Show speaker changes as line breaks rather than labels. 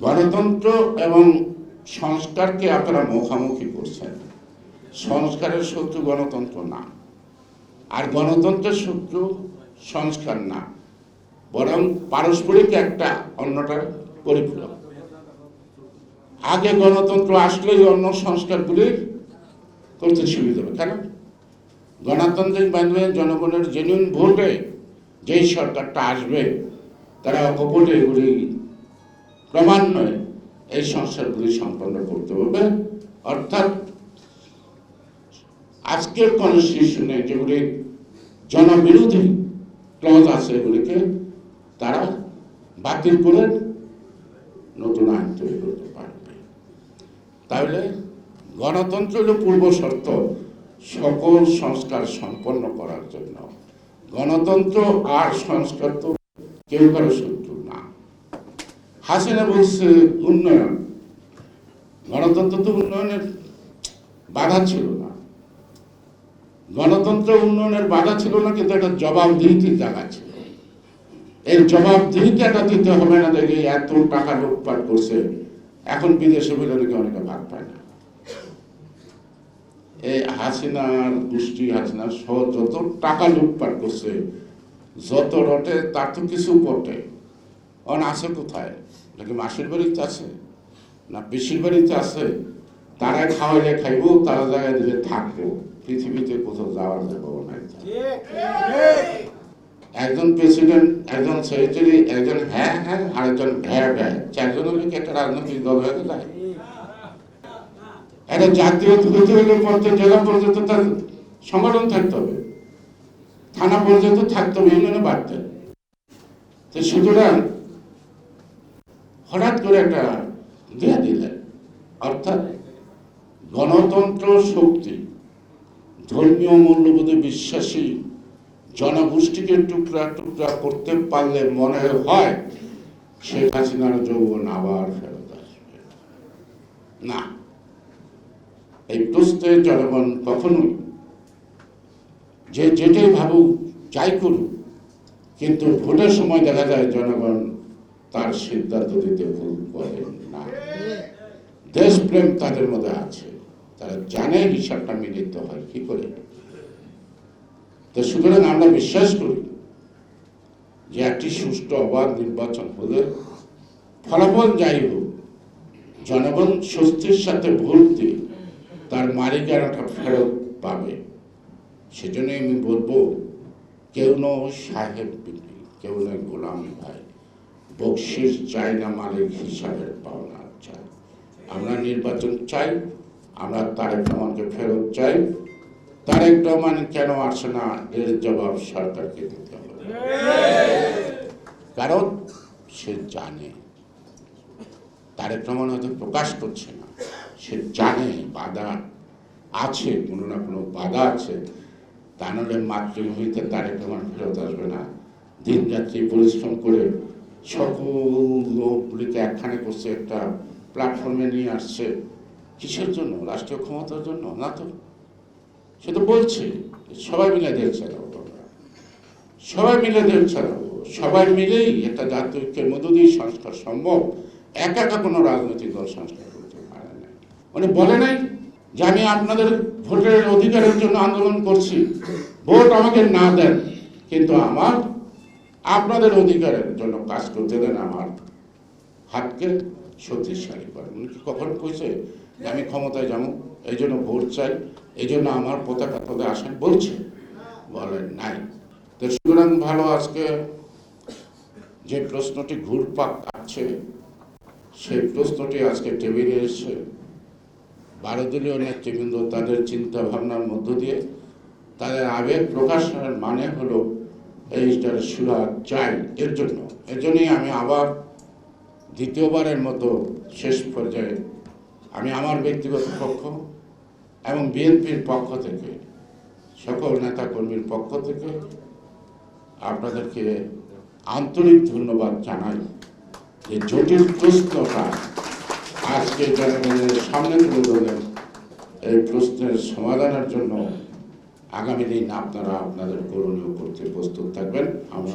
গণতন্ত্র এবং সংস্কারকে আপনারা মুখামুখি করছেন। সংস্কারের শত্রু গণতন্ত্র না। আর গণতন্ত্রের শত্রু সংস্কার না। বরং পারস্পরিক একটা অন্যটার পরিপূরক। আগে গণতন্ত্র আসলেই অন্য সংস্কারগুলি করতে সুবিধা হবে। কেন? গণতান্ত্রিক মাধ্যমে জনগণের জেনুইন ভোটে যেই সরকারটা আসবে, তারা অকপটে এগুলি ক্রমান্বয়ে এই সংস্কারগুলি সম্পন্ন করতে হবে। অর্থাৎ আজকের কনস্টিটিউশনে যেগুলি জনবিরোধী ক্লজ আছে এগুলিকে তারা বাতিল করে নতুন আইন তৈরি করতে পারবে। তাহলে গণতন্ত্র হল পূর্ব শর্ত সকল সংস্কার সম্পন্ন করার জন্য। গণতন্ত্র আর সংস্কার তো কেউ কারও হাসিনা বলছে, উন্নয়ন। গণতন্ত্র তো উন্নয়নের বাধা ছিল না। গণতন্ত্র উন্নয়নের বাধা ছিল না, কিন্তু একটা জবাবদিহিতির জায়গা ছিল। এই জবাবদিহিতাটা দিতে হবে না, দেখে এত টাকা লুটপাট করছে। এখন বিদেশে বলে নাকি অনেকে ভাগ পায় না। এই হাসিনার গোষ্ঠী, হাসিনার সহ যত টাকা লুটপাট করছে, যত রটে, তার তো কিছু বটে অন, আছে কোথায়? নাকি মাসির বাড়িতে আছে? না পিসির বাড়িতে আছে? তারাই খাওয়াইলে খাইবো, তারা জায়গায় দিলে থাকব। পৃথিবীতে কোথাও যাওয়ার যাব না একজন প্রেসিডেন্ট, একজন সেক্রেটারি, একজন হ্যাঁ হ্যাঁ আর একজন ভ্যা ভ্যা। চারজন হলে কি একটা রাজনৈতিক দল হয়ে যায় একটা জাতীয় হতে হলে পর্যায়ে জেলা পর্যন্ত তার সংগঠন থাকতে হবে। থানা পর্যন্ত থাকতে হবে ইউনিয়নে বাড়তে তো সুতরাং হঠাৎ করে একটা দিয়ে দিলেন। অর্থাৎ গণতন্ত্র শক্তি, ধর্মীয় মূল্যবোধে বিশ্বাসী জনগোষ্ঠীকে টুকরা টুকরা করতে পারলে মনে হয় শেখ হাসিনার যৌবন আবার ফেরত আসবে। না, এই প্রশ্নে জনগণ কখনোই যে যেটাই ভাবুক, যাই করুক, কিন্তু ভোটের সময় দেখা যায় জনগণ তার সিদ্ধান্ত দিতে ভুল করেন না। দেশপ্রেম তাদের মধ্যে আছে। তারা জানে হিসাবটা মিলিত হয়, কি করে? তো সুতরাং আমরা বিশ্বাস করি যে একটি সুষ্ঠু অবাধ নির্বাচন হলে ফলাফল যাই হোক, জনগণ স্বস্তির সাথে ভোট দিয়ে তার মালিকানাটা ফেরত পাবে। সেজন্য আমি বলব, কেউ ন সাহেব কেউ নয় গোলাম ভাই। বকশিস চাই না মালিক হিসাবের পাওনা চাই। আমরা নির্বাচন চাই, আমরা তারেক রহমানকে ফেরত চাই। তারেক রহমান কেন আসে না, এর জবাব সরকারকে দিতে হবে। কারণ সে জানে, তারেক রহমান হয়তো প্রকাশ করছে না, সে জানে বাধা আছে, কোনো না কোনো বাধা আছে। তা নাহলে মাতৃভূমিতে তারেক রহমান ফেরত আসবে না। দিন রাত্রি পরিশ্রম করে সকল লোকগুলিকে একখানে করছে, একটা প্ল্যাটফর্মে নিয়ে আসছে। কিসের জন্য? রাষ্ট্রীয় ক্ষমতার জন্য? না তো। সে তো বলছে, সবাই মিলে দেশ চালাবো সবাই মিলে দেশ সবাই মিলেই একটা জাতীয় মধ্য দিয়ে সংস্কার সম্ভব। একা একা কোনো রাজনৈতিক দল সংস্কার করতে পারে না। উনি বলে নাই যে আমি আপনাদের ভোটের অধিকারের জন্য আন্দোলন করছি। ভোট আমাকে না দেন, কিন্তু আমার আপনাদের অধিকারের জন্য কাজ করতে দেন আমার হাতকে শক্তিশালী করেন উনি কি কখন কইছে যে আমি ক্ষমতায় যাব? এই জন্য ভোট চাই, এই জন্য আমার পতাকা পদে আসেন বলছে। বলেন নাই। তো সুতরাং ভালো আজকে যে প্রশ্নটি ঘুরপাক কাটছে সেই প্রশ্নটি আজকে টেবিলে এসে দলীয় নেতৃবৃন্দ তাদের চিন্তা ভাবনার মধ্য দিয়ে তাদের আবেগ প্রকাশের মানে হলো এইটার সুরা চাই এর জন্য। এর জন্যই আমি আবার দ্বিতীয়বারের মতো শেষ পর্যায়ে আমি আমার ব্যক্তিগত পক্ষ এবং বিএনপির পক্ষ থেকে, সকল নেতাকর্মীর পক্ষ থেকে আপনাদেরকে আন্তরিক ধন্যবাদ জানাই যে জটিল প্রশ্নটা আজকে জনগণের সামনে তুলে এই প্রশ্নের সমাধানের জন্য আগামী দিন আপনারা আপনাদের করণীয় করতে প্রস্তুত থাকবেন। আমরা